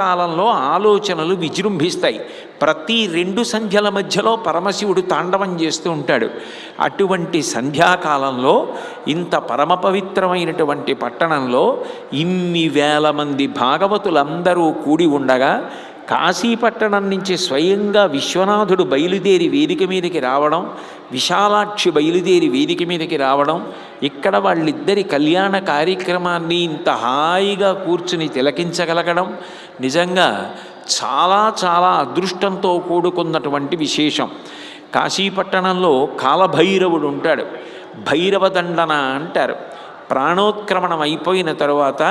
కాలంలో ఆలోచనలు విజృంభిస్తాయి. ప్రతి రెండు సంధ్యల మధ్యలో పరమశివుడు తాండవం చేస్తూ ఉంటాడు. అటువంటి సంధ్యాకాలంలో ఇంత పరమ పవిత్రమైనటువంటి పట్టణంలో ఇన్ని వేల మంది భాగవతులందరూ కూడి ఉండగా కాశీపట్టణం నుంచి స్వయంగా విశ్వనాథుడు బయలుదేరి వేదిక మీదకి రావడం విశాలాక్షి బయలుదేరి వేదిక మీదకి రావడం ఇక్కడ వాళ్ళిద్దరి కళ్యాణ కార్యక్రమాన్ని ఇంత హాయిగా కూర్చుని తిలకించగలగడం నిజంగా చాలా చాలా అదృష్టంతో కూడుకున్నటువంటి విశేషం. కాశీపట్టణంలో కాలభైరవుడు ఉంటాడు. భైరవ దండన అంటారు. ప్రాణోత్క్రమణం అయిపోయిన తరువాత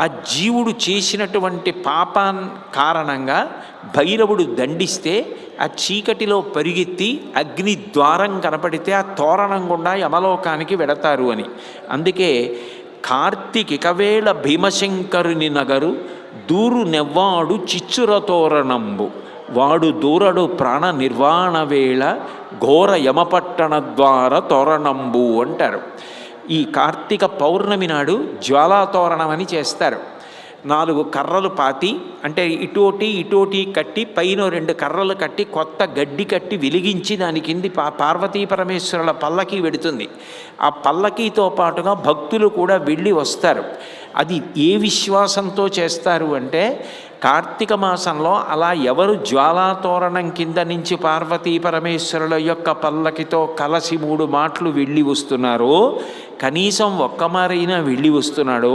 ఆ జీవుడు చేసినటువంటి పాపాన్ కారణంగా భైరవుడు దండిస్తే ఆ చీకటిలో పరిగెత్తి అగ్ని ద్వారం కనపడితే ఆ తోరణం గుండా యమలోకానికి వెడతారు అని. అందుకే కార్తీకికవేళ భీమశంకరుని నగరు దూరు నెవ్వాడు చిచ్చుర తోరణంబు. వాడు దూరడు ప్రాణ నిర్వాణ వేళ ఘోర యమపట్టణ ద్వార తోరణంబు అంటారు. ఈ కార్తీక పౌర్ణమి నాడు జ్వాలాతోరణం అని చేస్తారు. నాలుగు కర్రలు పాతి అంటే ఇటోటి ఇటోటి కట్టి పైన రెండు కర్రలు కట్టి కొత్త గడ్డి కట్టి వెలిగించి దాని కింది పా పార్వతీ పరమేశ్వరుల పల్లకి వెడుతుంది. ఆ పల్లకీతో పాటుగా భక్తులు కూడా వెళ్ళి వస్తారు. అది ఏ విశ్వాసంతో చేస్తారు అంటే కార్తీక మాసంలో అలా ఎవరు జ్వాలాతోరణం కింద నుంచి పార్వతీ పరమేశ్వరుల యొక్క పల్లకితో కలసి మూడు మాటలు వెళ్ళి వస్తున్నారో కనీసం ఒక్కమారైనా వెళ్ళి వస్తున్నాడో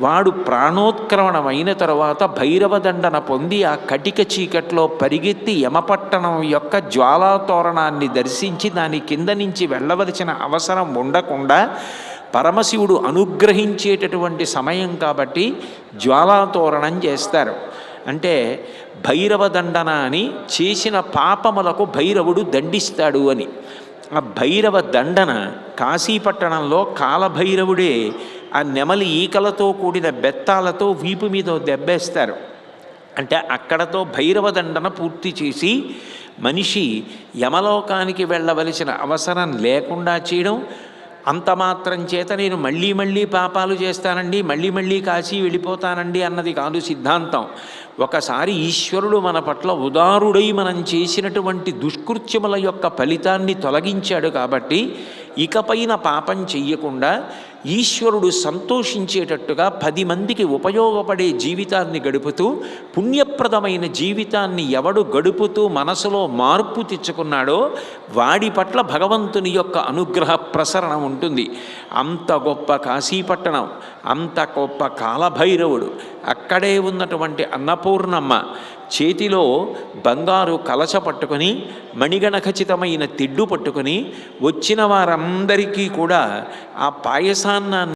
వాడు ప్రాణోత్క్రమణం అయిన తర్వాత భైరవ దండన పొంది ఆ కటిక చీకట్లో పరిగెత్తి యమపట్టణం యొక్క జ్వాలాతోరణాన్ని దర్శించి దాని కింద నుంచి వెళ్ళవలసిన అవసరం ఉండకుండా పరమశివుడు అనుగ్రహించేటటువంటి సమయం కాబట్టి జ్వాలాతోరణం చేస్తారు. అంటే భైరవ దండన అని చేసిన పాపములకు భైరవుడు దండిస్తాడు అని. ఆ భైరవ దండన కాశీపట్టణంలో కాలభైరవుడే ఆ నెమలి ఈకలతో కూడిన బెత్తాలతో వీపు మీద దెబ్బేస్తారు. అంటే అక్కడతో భైరవ దండన పూర్తి చేసి మనిషి యమలోకానికి వెళ్ళవలసిన అవసరం లేకుండా చేయడం అంత మాత్రం చేత నేను మళ్ళీ మళ్ళీ పాపాలు చేస్తానండి మళ్ళీ మళ్ళీ కాశీ వెళ్ళిపోతానండి అన్నది కాదు సిద్ధాంతం. ఒకసారి ఈశ్వరుడు మన పట్ల ఉదారుడై మనం చేసినటువంటి దుష్కృత్యముల యొక్క ఫలితాన్ని తొలగించాడు కాబట్టి ఇకపైన పాపం చెయ్యకుండా ఈశ్వరుడు సంతోషించేటట్టుగా పది మందికి ఉపయోగపడే జీవితాన్ని గడుపుతూ పుణ్యప్రదమైన జీవితాన్ని ఎవడు గడుపుతూ మనసులో మార్పు తెచ్చుకున్నాడో వాడి పట్ల భగవంతుని యొక్క అనుగ్రహ ప్రసరణ ఉంటుంది. అంత గొప్ప కాశీపట్టణం అంత గొప్ప కాలభైరవుడు అక్కడే ఉన్నటువంటి అన్నపూర్ణమ్మ చేతిలో బంగారు కలచ పట్టుకొని మణిగణ ఖచ్చితమైన తిడ్డు పట్టుకొని వచ్చిన వారందరికీ కూడా ఆ పాయసాన్న